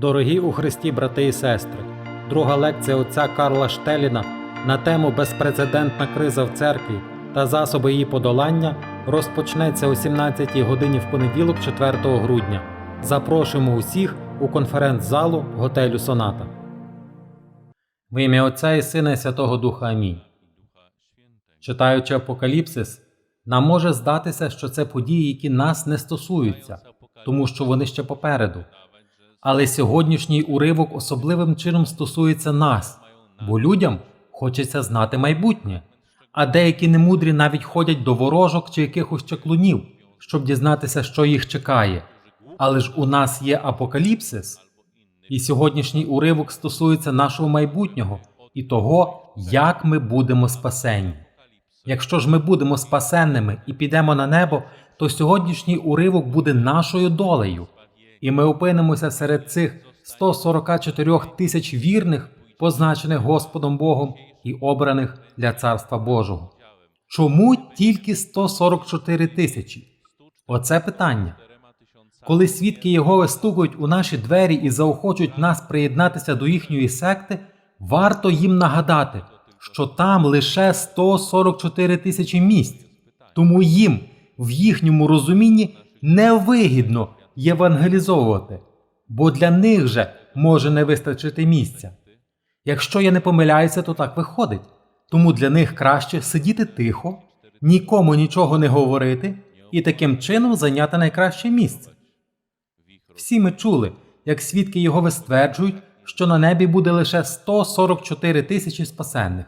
Дорогі у Христі, брати і сестри, друга лекція отця Карла Штеліна на тему Безпрецедентна криза в церкві та засоби її подолання розпочнеться о 17 годині в понеділок, 4 грудня. Запрошуємо усіх у конференц-залу готелю Соната. В ім'я Отця і Сина і Святого Духа Амінь. Читаючи Апокаліпсис, нам може здатися, що це події, які нас не стосуються, тому що вони ще попереду. Але сьогоднішній уривок особливим чином стосується нас, бо людям хочеться знати майбутнє, а деякі немудрі навіть ходять до ворожок чи якихось чаклунів, щоб дізнатися, що їх чекає. Але ж у нас є апокаліпсис, і сьогоднішній уривок стосується нашого майбутнього і того, як ми будемо спасені. Якщо ж ми будемо спасенними і підемо на небо, то сьогоднішній уривок буде нашою долею, і ми опинимося серед цих 144 тисяч вірних, позначених Господом Богом і обраних для Царства Божого. Чому тільки 144 тисячі? Оце питання. Коли свідки Єгови стукають у наші двері і заохочують нас приєднатися до їхньої секти, варто їм нагадати, що там лише 144 тисячі місць, тому їм в їхньому розумінні невигідно євангелізовувати, бо для них же може не вистачити місця. Якщо я не помиляюся, то так виходить. Тому для них краще сидіти тихо, нікому нічого не говорити і таким чином зайняти найкраще місце. Всі ми чули, як свідки його стверджують, що на небі буде лише 144 тисячі спасенних.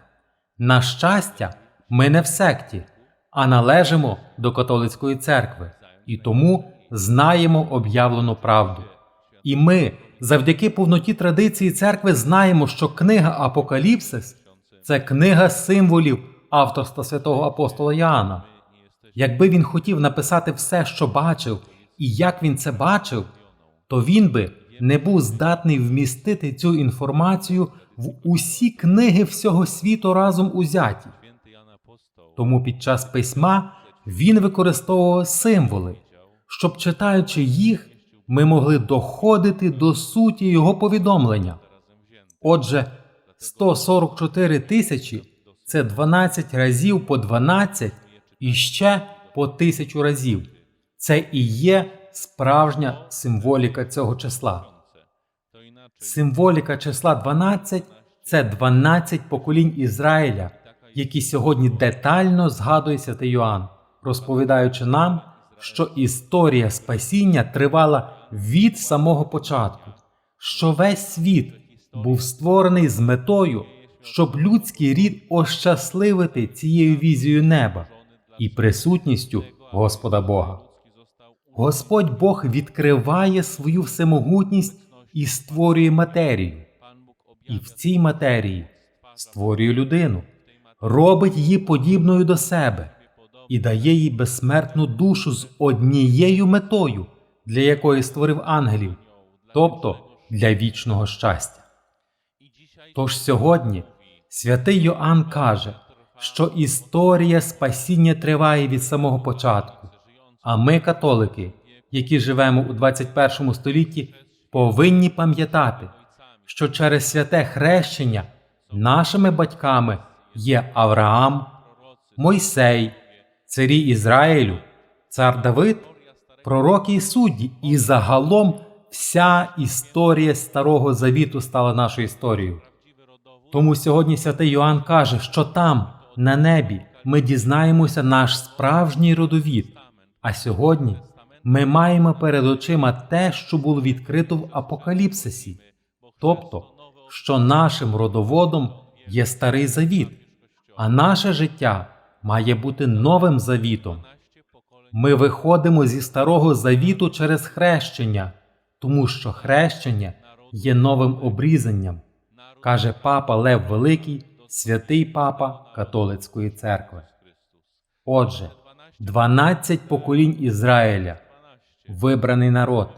На щастя, ми не в секті, а належимо до католицької церкви і тому знаємо об'явлену правду. І ми, завдяки повноті традиції церкви, знаємо, що книга Апокаліпсис це книга символів авторства святого апостола Яна. Якби він хотів написати все, що бачив, і як він це бачив, то він би не був здатний вмістити цю інформацію в усі книги всього світу разом узяті. Тому під час письма він використовував символи, щоб читаючи їх, ми могли доходити до суті його повідомлення. Отже, 144 тисячі це 12 разів по 12 і ще по тисячу разів. Це і є справжня символіка цього числа. Символіка числа 12 це 12 поколінь Ізраїля, які сьогодні детально згадує святий Йоанн, розповідаючи нам, що історія спасіння тривала від самого початку, що весь світ був створений з метою, щоб людський рід ощасливити цією візією неба і присутністю Господа Бога. Господь Бог відкриває свою всемогутність і створює матерію, і в цій матерії створює людину, робить її подібною до себе і дає їй безсмертну душу з однією метою, для якої створив ангелів, тобто для вічного щастя. Тож сьогодні святий Йоанн каже, що історія спасіння триває від самого початку, а ми, католики, які живемо у 21 столітті, повинні пам'ятати, що через святе хрещення нашими батьками є Авраам, Мойсей, царі Ізраїлю, цар Давид, пророки і судді, і загалом вся історія Старого Завіту стала нашою історією. Тому сьогодні святий Йоанн каже, що там, на небі, ми дізнаємося наш справжній родовід, а сьогодні ми маємо перед очима те, що було відкрито в Апокаліпсисі, тобто, що нашим родоводом є старий завіт, а наше життя має бути новим завітом. Ми виходимо зі старого завіту через хрещення, тому що хрещення є новим обрізанням, каже папа Лев Великий, святий папа католицької церкви. Отже, 12 поколінь Ізраїля, вибраний народ,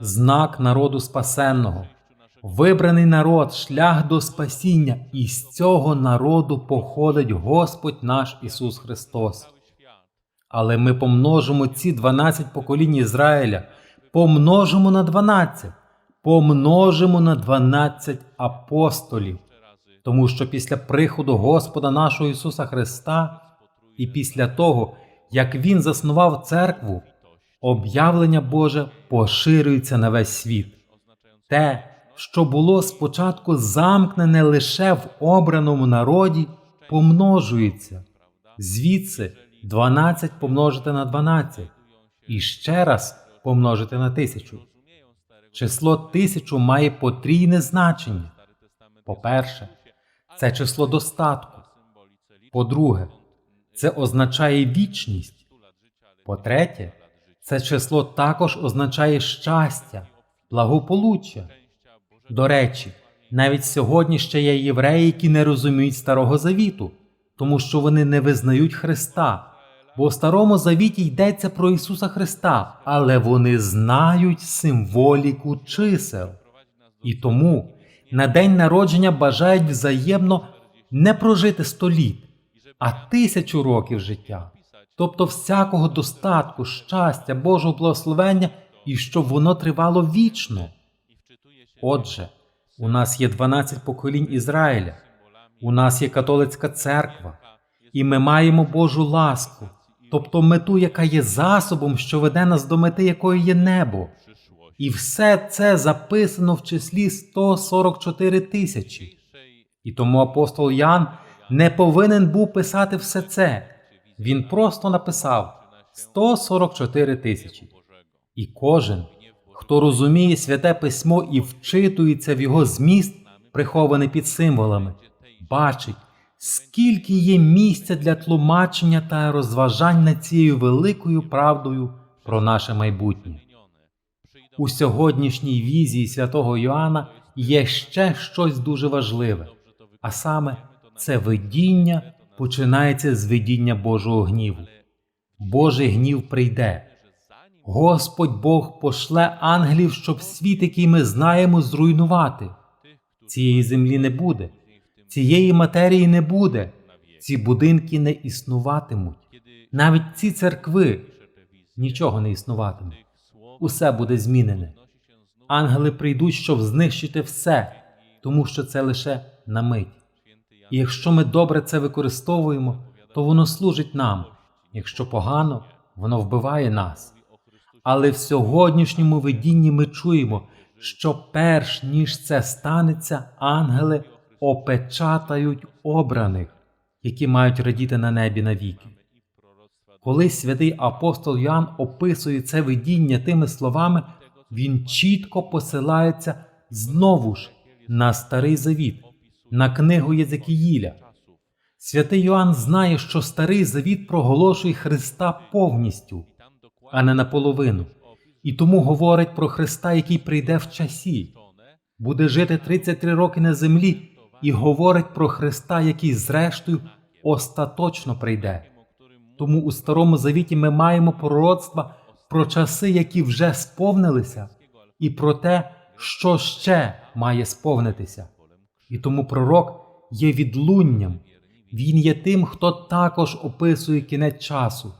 знак народу спасенного, вибраний народ, шлях до спасіння, і з цього народу походить Господь наш Ісус Христос. Але ми помножимо ці 12 поколінь Ізраїля, помножимо на 12, помножимо на 12 апостолів, тому що після приходу Господа нашого Ісуса Христа і після того, як Він заснував церкву, об'явлення Боже поширюється на весь світ. Те, що було спочатку замкнене лише в обраному народі, помножується. Звідси 12 помножити на 12 і ще раз помножити на тисячу. Число тисячу має потрійне значення. По-перше, це число достатку. По-друге, це означає вічність. По-третє, це число також означає щастя, благополуччя. До речі, навіть сьогодні ще є євреї, які не розуміють Старого Завіту, тому що вони не визнають Христа. Бо в Старому Завіті йдеться про Ісуса Христа, але вони знають символіку чисел. І тому на день народження бажають взаємно не прожити сто літ, а тисячу років життя, тобто всякого достатку, щастя, Божого благословення, і щоб воно тривало вічно. Отже, у нас є 12 поколінь Ізраїля, у нас є католицька церква, і ми маємо Божу ласку, тобто мету, яка є засобом, що веде нас до мети, якою є небо. І все це записано в числі 144 тисячі. І тому апостол Ян не повинен був писати все це. Він просто написав 144 тисячі. І кожен, хто розуміє святе письмо і вчитується в його зміст, прихований під символами, бачить, скільки є місця для тлумачення та розважань над цією великою правдою про наше майбутнє. У сьогоднішній візії святого Йоанна є ще щось дуже важливе, а саме це видіння починається з видіння Божого гніву. Божий гнів прийде. Господь Бог пошле ангелів, щоб світ, який ми знаємо, зруйнувати. Цієї землі не буде, цієї матерії не буде, ці будинки не існуватимуть. Навіть ці церкви нічого не існуватиме. Усе буде змінене. Ангели прийдуть, щоб знищити все, тому що це лише на мить. І якщо ми добре це використовуємо, то воно служить нам. Якщо погано, воно вбиває нас. Але в сьогоднішньому видінні ми чуємо, що перш ніж це станеться, ангели опечатають обраних, які мають радіти на небі навіки. Коли святий апостол Йоанн описує це видіння тими словами, він чітко посилається знову ж на старий завіт, на книгу Єзекіїля. Святий Йоанн знає, що старий завіт проголошує Христа повністю, а не наполовину, і тому говорить про Христа, який прийде в часі, буде жити 33 роки на землі, і говорить про Христа, який, зрештою, остаточно прийде. Тому у Старому Завіті ми маємо пророцтва про часи, які вже сповнилися, і про те, що ще має сповнитися. І тому пророк є відлунням, він є тим, хто також описує кінець часу,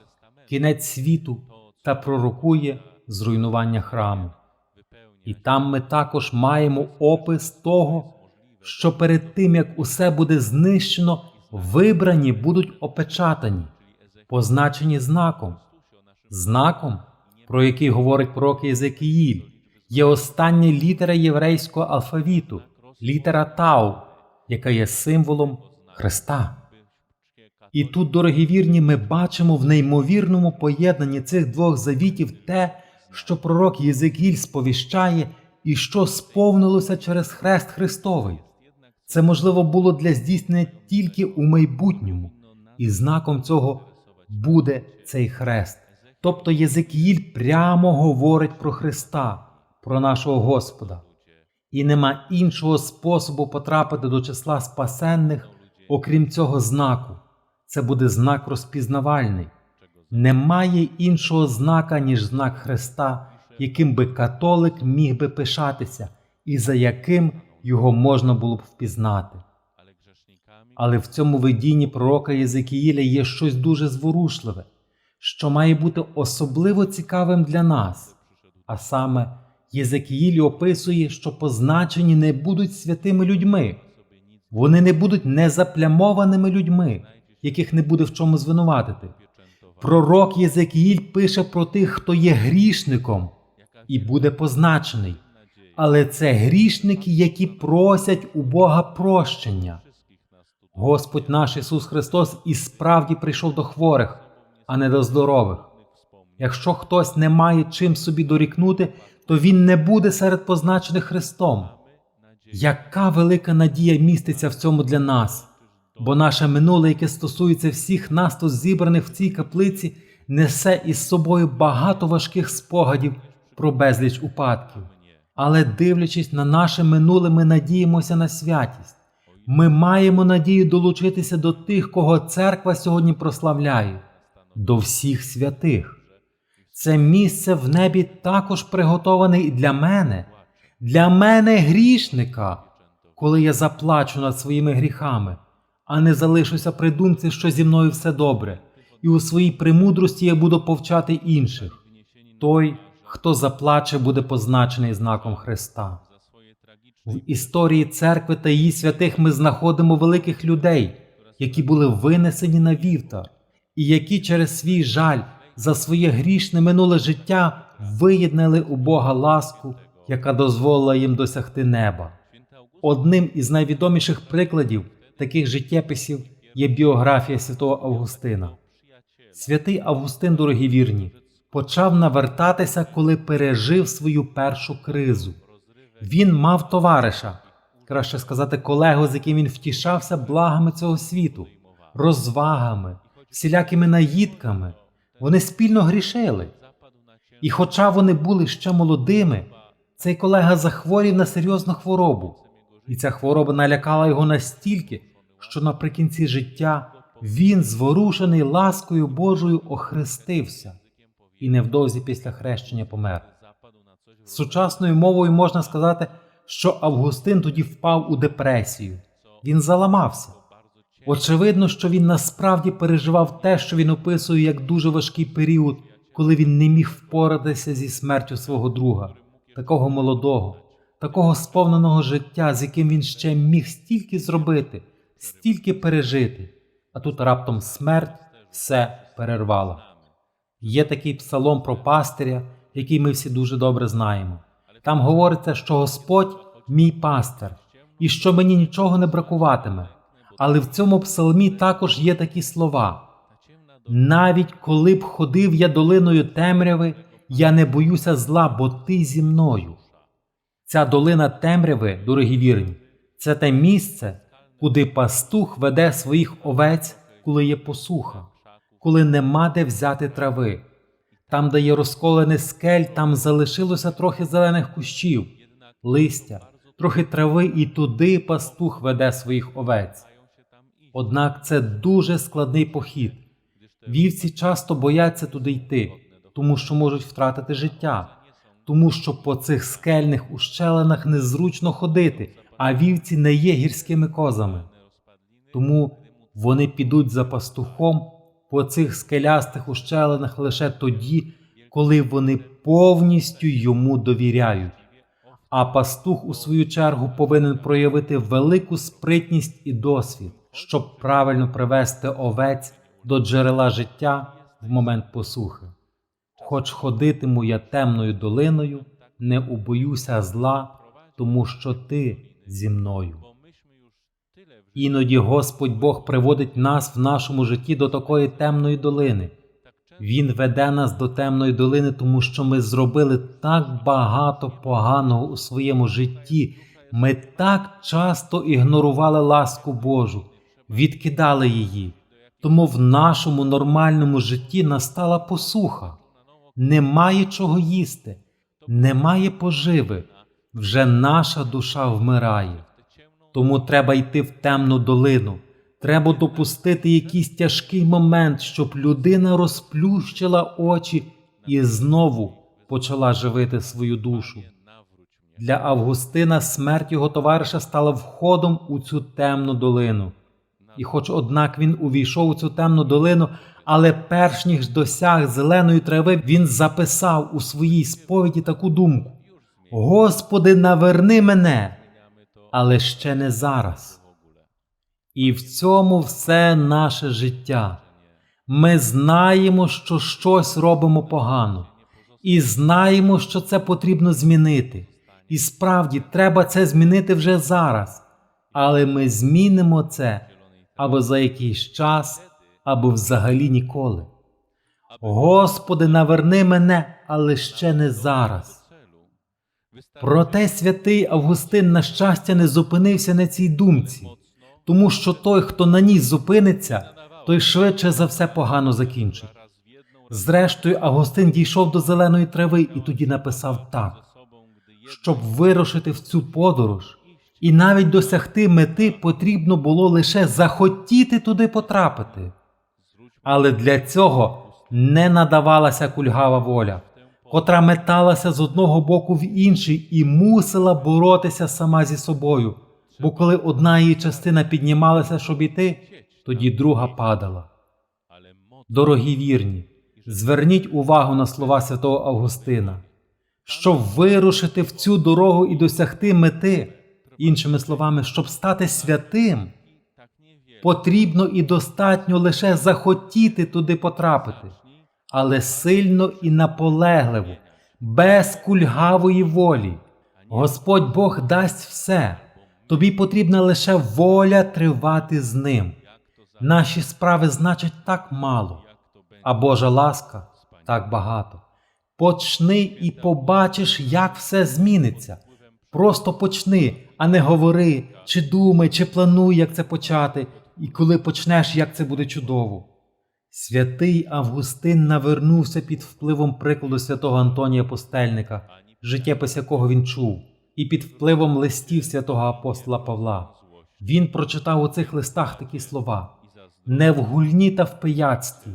кінець світу та пророкує зруйнування храму. І там ми також маємо опис того, що перед тим як усе буде знищено, вибрані будуть опечатані, позначені знаком. Знаком, про який говорить пророк Єзекіїль, є остання літера єврейського алфавіту, літера Тау, яка є символом Христа. І тут, дорогі вірні, ми бачимо в неймовірному поєднанні цих двох завітів те, що пророк Єзекіль сповіщає і що сповнилося через хрест Христовий. Це можливо було для здійснення тільки у майбутньому, і знаком цього буде цей хрест. Тобто Єзекіїль прямо говорить про Христа, про нашого Господа, і нема іншого способу потрапити до числа спасенних, окрім цього знаку. Це буде знак розпізнавальний. Немає іншого знака, ніж знак Христа, яким би католик міг би пишатися, і за яким його можна було б впізнати. Але в цьому видінні пророка Єзекіїля є щось дуже зворушливе, що має бути особливо цікавим для нас, а саме Єзекіїль описує, що позначені не будуть святими людьми. Вони не будуть незаплямованими людьми, яких не буде в чому звинуватити. Пророк Єзекіїль пише про тих, хто є грішником і буде позначений. Але це грішники, які просять у Бога прощення. Господь наш Ісус Христос і справді прийшов до хворих, а не до здорових. Якщо хтось не має чим собі дорікнути, то він не буде серед позначених Христом. Яка велика надія міститься в цьому для нас? Бо наше минуле, яке стосується всіх нас, тут зібраних в цій каплиці, несе із собою багато важких спогадів про безліч упадків. Але дивлячись на наше минуле, ми надіємося на святість. Ми маємо надію долучитися до тих, кого церква сьогодні прославляє, до всіх святих. Це місце в небі також приготоване і для мене, для мене грішника, коли я заплачу над своїми гріхами, а не залишуся при думці, що зі мною все добре, і у своїй премудрості я буду повчати інших. Той, хто заплаче, буде позначений знаком Христа. В історії церкви та її святих ми знаходимо великих людей, які були винесені на вівтар, і які через свій жаль за своє грішне минуле життя виєднали у Бога ласку, яка дозволила їм досягти неба. Одним із найвідоміших прикладів таких життєписів є біографія святого Августина. Святий Августин, дорогі вірні, почав навертатися, коли пережив свою першу кризу. Він мав товариша, краще сказати, колегу, з яким він втішався благами цього світу, розвагами, всілякими наїдками. Вони спільно грішили. І хоча вони були ще молодими, цей колега захворів на серйозну хворобу, і ця хвороба налякала його настільки, що наприкінці життя він, зворушений ласкою Божою, охрестився і невдовзі після хрещення помер. Сучасною мовою можна сказати, що Августин тоді впав у депресію. Він заламався. Очевидно, що він насправді переживав те, що він описує як дуже важкий період, коли він не міг впоратися зі смертю свого друга, такого молодого, такого сповненого життя, з яким він ще міг стільки зробити, стільки пережити, а тут раптом смерть все перервала. Є такий псалом про пастиря, який ми всі дуже добре знаємо. Там говориться, що Господь мій пастир, і що мені нічого не бракуватиме. Але в цьому псалмі також є такі слова: навіть коли б ходив я долиною темряви, я не боюся зла, бо ти зі мною. Ця долина темряви, дорогі вірні, це те місце, куди пастух веде своїх овець, коли є посуха, коли нема де взяти трави. Там, де є розколений скель, там залишилося трохи зелених кущів, листя, трохи трави, і туди пастух веде своїх овець. Однак це дуже складний похід. Вівці часто бояться туди йти, тому що можуть втратити життя, тому що по цих скельних ущелинах незручно ходити, а вівці не є гірськими козами. Тому вони підуть за пастухом по цих скелястих ущелинах лише тоді, коли вони повністю йому довіряють. А пастух, у свою чергу, повинен проявити велику спритність і досвід, щоб правильно привести овець до джерела життя в момент посухи. Хоч ходитиму я темною долиною, не убоюся зла, тому що ти зі мною. Іноді Господь Бог приводить нас в нашому житті до такої темної долини. Він веде нас до темної долини, тому що ми зробили так багато поганого у своєму житті. Ми так часто ігнорували ласку Божу, відкидали її. Тому в нашому нормальному житті настала посуха. Немає чого їсти, немає поживи. Вже наша душа вмирає. Тому треба йти в темну долину. Треба допустити якийсь тяжкий момент, щоб людина розплющила очі і знову почала живити свою душу. Для Августина смерть його товариша стала входом у цю темну долину. І, хоч однак він увійшов у цю темну долину, але перш ніж досяг зеленої трави, він записав у своїй сповіді таку думку: Господи, наверни мене, але ще не зараз. І в цьому все наше життя. Ми знаємо, що щось робимо погано, і знаємо, що це потрібно змінити. І справді треба це змінити вже зараз. Але ми змінимо це або за якийсь час, або взагалі ніколи. Господи, наверни мене, але ще не зараз. Проте святий Августин, на щастя, не зупинився на цій думці, тому що той, хто на ній зупиниться, той швидше за все погано закінчить. Зрештою, Августин дійшов до зеленої трави і тоді написав так: щоб вирушити в цю подорож, і навіть досягти мети потрібно було лише захотіти туди потрапити. Але для цього не надавалася кульгава воля, котра металася з одного боку в інший і мусила боротися сама зі собою, бо коли одна її частина піднімалася, щоб іти, тоді друга падала. Дорогі вірні, зверніть увагу на слова святого Августина. Щоб вирушити в цю дорогу і досягти мети, іншими словами, щоб стати святим, потрібно і достатньо лише захотіти туди потрапити, але сильно і наполегливо, без кульгавої волі. Господь Бог дасть все. Тобі потрібна лише воля тривати з ним. Наші справи значать так мало, а Божа ласка так багато. Почни і побачиш, як все зміниться. Просто почни, а не говори, чи думай, чи плануй, як це почати, і коли почнеш, як це буде чудово. Святий Августин навернувся під впливом прикладу святого Антонія Постельника, життєпис якого він чув, і під впливом листів святого апостола Павла. Він прочитав у цих листах такі слова: не в гульні та в пияцтві,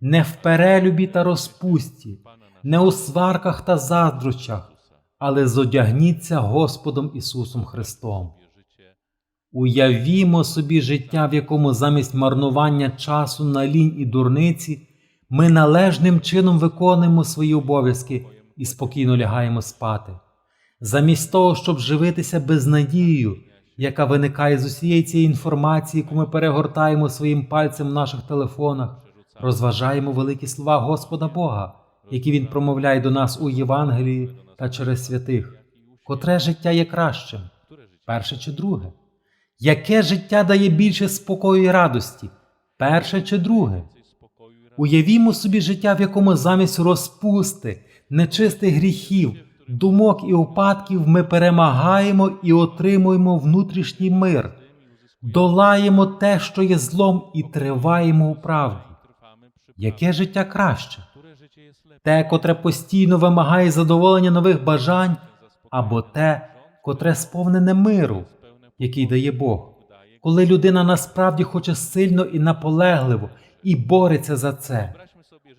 не в перелюбі та розпусті, не у сварках та заздрощах, але зодягніться Господом Ісусом Христом. Уявімо собі життя, в якому замість марнування часу на лінь і дурниці ми належним чином виконуємо свої обов'язки і спокійно лягаємо спати. Замість того, щоб живитися безнадією, яка виникає з усієї цієї інформації, яку ми перегортаємо своїм пальцем в наших телефонах, розважаємо великі слова Господа Бога, які Він промовляє до нас у Євангелії та через святих. Котре життя є кращим? Перше чи друге? Яке життя дає більше спокою і радості? Перше чи друге? Уявімо собі життя, в якому замість розпусти, нечистих гріхів, думок і упадків ми перемагаємо і отримуємо внутрішній мир, долаємо те, що є злом, і триваємо у правді. Яке життя краще? Те, котре постійно вимагає задоволення нових бажань, або те, котре сповнене миру, який дає Бог, коли людина насправді хоче сильно і наполегливо і бореться за це.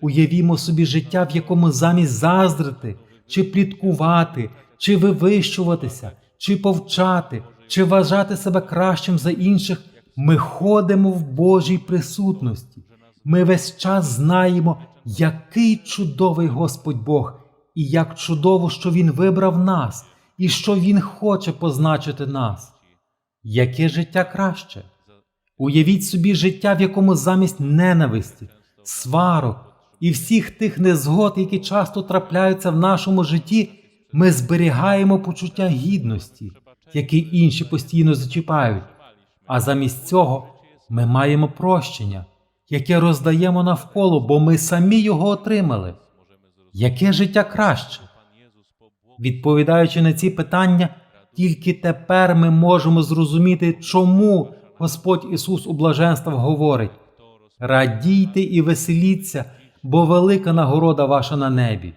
Уявімо собі життя, в якому замість заздрити, чи пліткувати, чи вивищуватися, чи повчати, чи вважати себе кращим за інших, ми ходимо в Божій присутності. Ми весь час знаємо, який чудовий Господь Бог, і як чудово, що Він вибрав нас, і що Він хоче позначити нас. Яке життя краще? Уявіть собі життя, в якому замість ненависті, сварок і всіх тих незгод, які часто трапляються в нашому житті, ми зберігаємо почуття гідності, яке інші постійно зачіпають. А замість цього ми маємо прощення, яке роздаємо навколо, бо ми самі його отримали. Яке життя краще? Відповідаючи на ці питання, тільки тепер ми можемо зрозуміти, чому Господь Ісус у блаженствах говорить: радійте і веселіться, бо велика нагорода ваша на небі.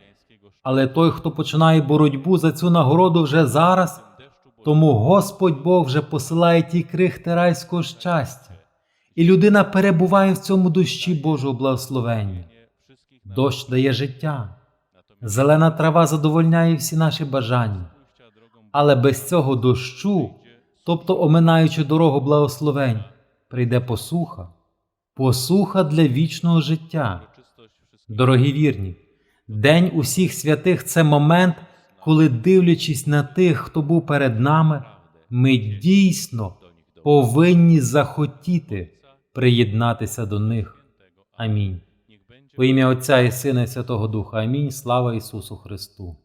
Але той, хто починає боротьбу за цю нагороду вже зараз, тому Господь Бог вже посилає ті крихти райського щастя, і людина перебуває в цьому дощі Божого благословення. Дощ дає життя, зелена трава задовольняє всі наші бажання. Але без цього дощу, тобто оминаючи дорогу благословень, прийде посуха, посуха для вічного життя. Дорогі вірні, День усіх святих це момент, коли, дивлячись на тих, хто був перед нами, ми дійсно повинні захотіти приєднатися до них. Амінь. Во ім'я Отця і Сина і Святого Духа. Амінь. Слава Ісусу Христу.